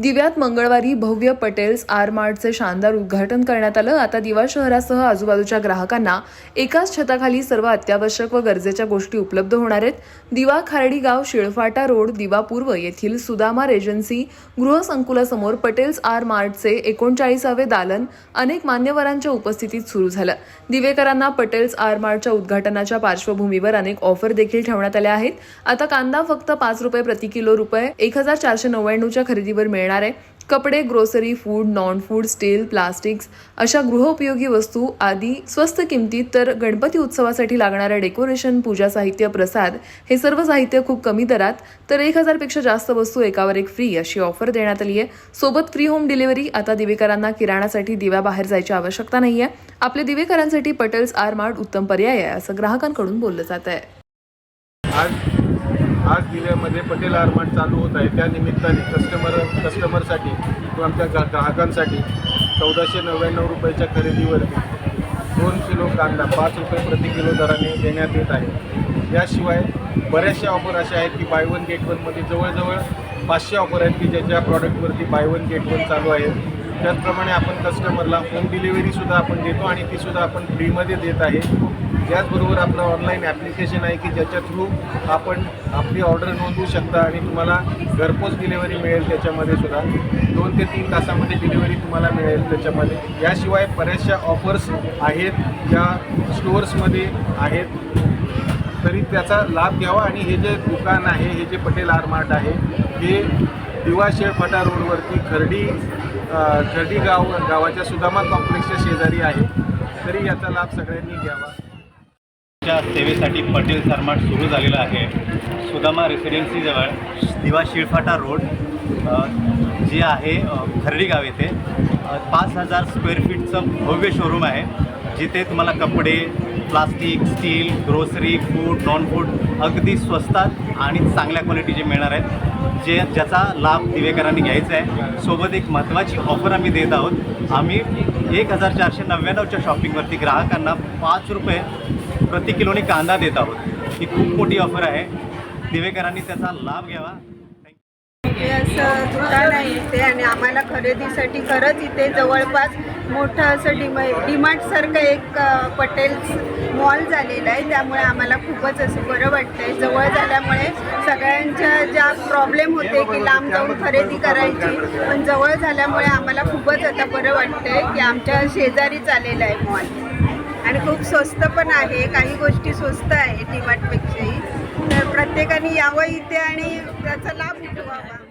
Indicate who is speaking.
Speaker 1: दिव्यात मंगळवारी भव्य पटेल्स आर मार्टचे शानदार उद्घाटन करण्यात आलं. आता दिवा शहरासह आजूबाजूच्या ग्राहकांना एकाच छताखाली सर्व अत्यावश्यक व गरजेच्या गोष्टी उपलब्ध होणार आहेत. दिवा खारडी गाव शिळफाटा रोड दिवा पूर्व येथील सुदामा रेजन्सी गृहसंकुलासमोर पटेल्स आर मार्टचे एकोणचाळीसावे दालन अनेक मान्यवरांच्या उपस्थितीत सुरू झालं. दिवेकरांना पटेल्स आर मार्टच्या उद्घाटनाच्या पार्श्वभूमीवर अनेक ऑफर देखील ठेवण्यात आल्या आहेत. आता कांदा फक्त पाच रुपये प्रति किलो रुपये एक हजार चारशे नव्याण्णवच्या खरेदीवर मिळेल मिळणार आहे. कपडे grocery food non food steel plastics अशा गृहोपयोगी वस्तू आदी स्वस्त किमतीत तर गणपती उत्सवासाठी लागणाऱ्या डेकोरेशन पूजा साहित्य प्रसाद हे सर्व साहित्य खूप कमी दरात तर एक हजारपेक्षा जास्त वस्तू एकावर एक फ्री अशी ऑफर देण्यात आली आहे. सोबत फ्री होम डिलिव्हरी आता दिवेकरांना किराणासाठी दिव्याबाहेर जायची आवश्यकता नाहीये. आपल्या दिवेकरांसाठी पटेल्स आर मार्ट उत्तम पर्याय आहे असं ग्राहकांकडून बोललं जात आहे.
Speaker 2: आज आज दिव्यामध्ये पटेल आरमाट चालू होत आहे. त्या निमित्ताने कस्टमर कस्टमरसाठी किंवा आमच्या ग्रा ग्राहकांसाठी चौदाशे नव्याण्णव रुपयाच्या खरेदीवरती दोन किलो कांदा पाच रुपये प्रति किलो दराने देण्यात येत आहे. याशिवाय बऱ्याचशा ऑफर अशा आहेत की बाय वन गेट वनमध्ये जवळजवळ पाचशे ऑफर आहेत की ज्याच्या प्रॉडक्टवरती बाय वन गेट वन चालू आहेत त्याचप्रमाणे आपण कस्टमरला होम डिलिव्हरीसुद्धा आपण देतो आणि तीसुद्धा आपण फ्रीमध्ये देत आहे. याचबरोबर आपलं ऑनलाईन ॲप्लिकेशन आहे की ज्याच्या थ्रू आपण आपली ऑर्डर नोंदवू शकता आणि तुम्हाला घरपोच डिलेवरी मिळेल त्याच्यामध्ये सुद्धा. दोन ते तीन तासामध्ये डिलेवरी तुम्हाला मिळेल त्याच्यामध्ये. याशिवाय बऱ्याचशा ऑफर्स आहेत ज्या स्टोअर्समध्ये आहेत. तरी त्याचा लाभ घ्यावा आणि हे जे दुकान आहे हे जे पटेल आर मार्ट आहे हे दिवा शेळफाटा रोडवरती खर्डी खर्डी गाव गावाच्या सुदामा कॉम्प्लेक्सच्या शेजारी आहे. तरी याचा लाभ सगळ्यांनी घ्यावा.
Speaker 3: च्या सेवेसाठी पटेल सरमाट सुरू झालेला आहे. सुदामा रेसिडेन्सीजवळ दिवा शिळफाटा रोड जे आहे खर्डी गाव येथे. पाच हजार स्क्वेअर फीटचं भव्य शोरूम आहे. जिथे तुम्हाला कपडे plastic steel grocery food non food अगदी स्वस्तात आणि चांगल्या क्वालिटीचे मिळणार आहेत. जे ज्याचा लाभ दिवेकरांनी घ्यायचा आहे. सोबत एक महत्त्वाची ऑफर आम्ही देत आहोत. आम्ही एक हजार चारशे नव्याण्णवच्या शॉपिंगवरती ग्राहकांना पाच रुपये प्रति किलोनी कांदा देत आहोत. ही खूप मोठी ऑफर आहे. दिवेकरांनी त्याचा लाभ घ्यावा.
Speaker 4: असं दुकान आहे इथे आणि आम्हाला खरेदीसाठी खरंच इथे जवळपास मोठं असं डिमा डिमार्टसारखं एक पटेल्स मॉल झालेलं आहे. त्यामुळे आम्हाला खूपच असं बरं वाटतं आहे जवळ झाल्यामुळे सगळ्यांच्या ज्या प्रॉब्लेम होते की लांब जाऊन खरेदी करायची पण जवळ झाल्यामुळे आम्हाला खूपच आता बरं वाटतं आहे की आमच्या शेजारीच आलेलं आहे मॉल. आणि खूप स्वस्त पण आहे. काही गोष्टी स्वस्त आहे डिमार्टपेक्षाही. तर प्रत्येकाने यावं इथे आणि त्याचा लाभ उठवावा.